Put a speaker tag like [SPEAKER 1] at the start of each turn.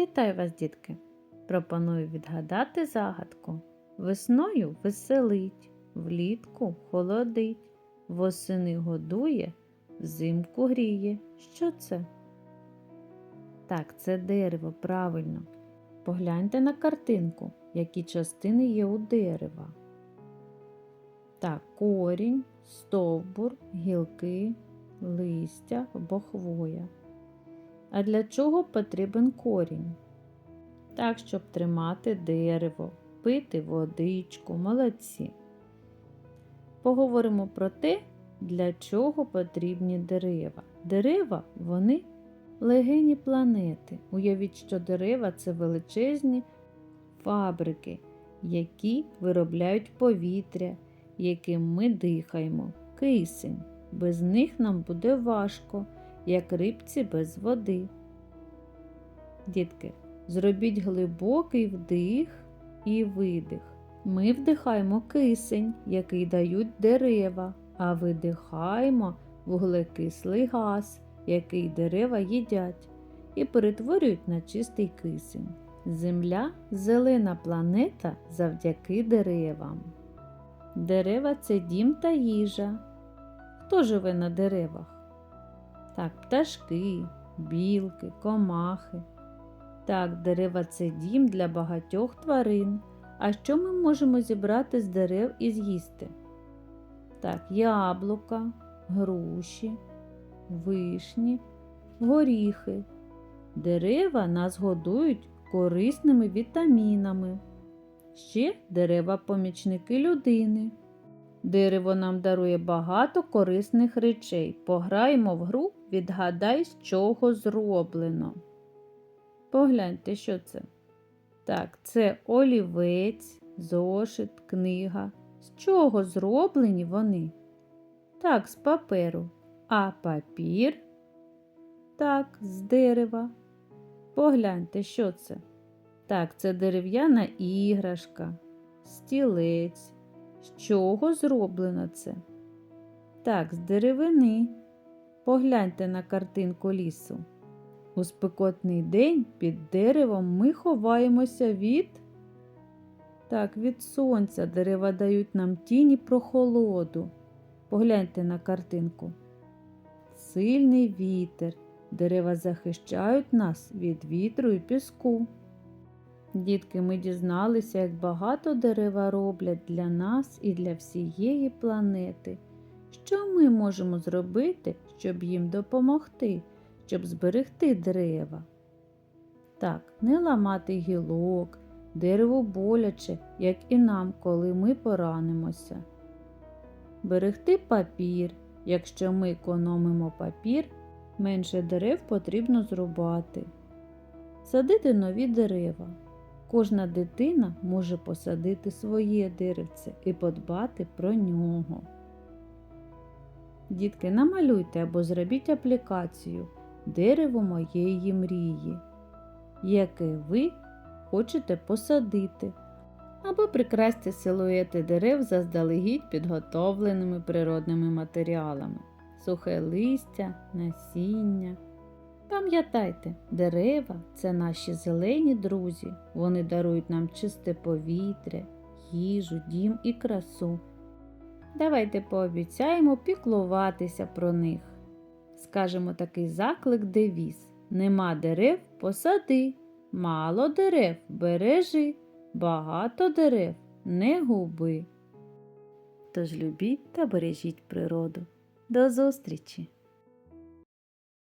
[SPEAKER 1] Вітаю вас, дітки! Пропоную відгадати загадку. Весною веселить, влітку холодить, восени годує, взимку гріє. Що це? Так, це дерево, правильно. Погляньте на картинку, які частини є у дерева. Так, корінь, стовбур, гілки, листя або хвоя. А для чого потрібен корінь? Так, щоб тримати дерево, пити водичку, молодці. Поговоримо про те, для чого потрібні дерева. Дерева вони легені планети. Уявіть, що дерева це величезні фабрики, які виробляють повітря, яким ми дихаємо, кисень. Без них нам буде важко як рибці без води. Дітки, зробіть глибокий вдих і видих. Ми вдихаємо кисень, який дають дерева, а видихаємо вуглекислий газ, який дерева їдять, і перетворюють на чистий кисень. Земля зелена планета завдяки деревам. Дерева це дім та їжа. Хто живе на деревах? Так, пташки, білки, комахи. Так, дерева це дім для багатьох тварин. А що ми можемо зібрати з дерев і з'їсти? Так, яблука, груші, вишні, горіхи. Дерева нас годують корисними вітамінами. Ще дерева помічники людини. Дерево нам дарує багато корисних речей. Пограємо в гру, відгадай, з чого зроблено. Погляньте, що це. Так, це олівець, зошит, книга. З чого зроблені вони? Так, з паперу. А папір? Так, з дерева. Погляньте, що це. Так, це дерев'яна іграшка, стілець. З чого зроблено це? Так, з деревини. Погляньте на картинку лісу. У спекотний день під деревом ми ховаємося від. Так, від сонця дерева дають нам тіні прохолоду. Погляньте на картинку. Сильний вітер. Дерева захищають нас від вітру і піску. Дітки, ми дізналися, як багато дерева роблять для нас і для всієї планети. Що ми можемо зробити, щоб їм допомогти, щоб зберегти дерева? Так, не ламати гілок, дерево боляче, як і нам, коли ми поранимося. Берегти папір. Якщо ми економимо папір, менше дерев потрібно зрубати. Садити нові дерева. Кожна дитина може посадити своє деревце і подбати про нього. Дітки, намалюйте або зробіть аплікацію Дерево моєї мрії, яке ви хочете посадити, або прикрасьте силуети дерев заздалегідь підготовленими природними матеріалами, сухе листя, насіння. Пам'ятайте, дерева це наші зелені друзі. Вони дарують нам чисте повітря, їжу, дім і красу. Давайте пообіцяємо піклуватися про них. Скажемо такий заклик девіз. Нема дерев посади, мало дерев бережи, багато дерев не губи. Тож любіть та бережіть природу. До зустрічі!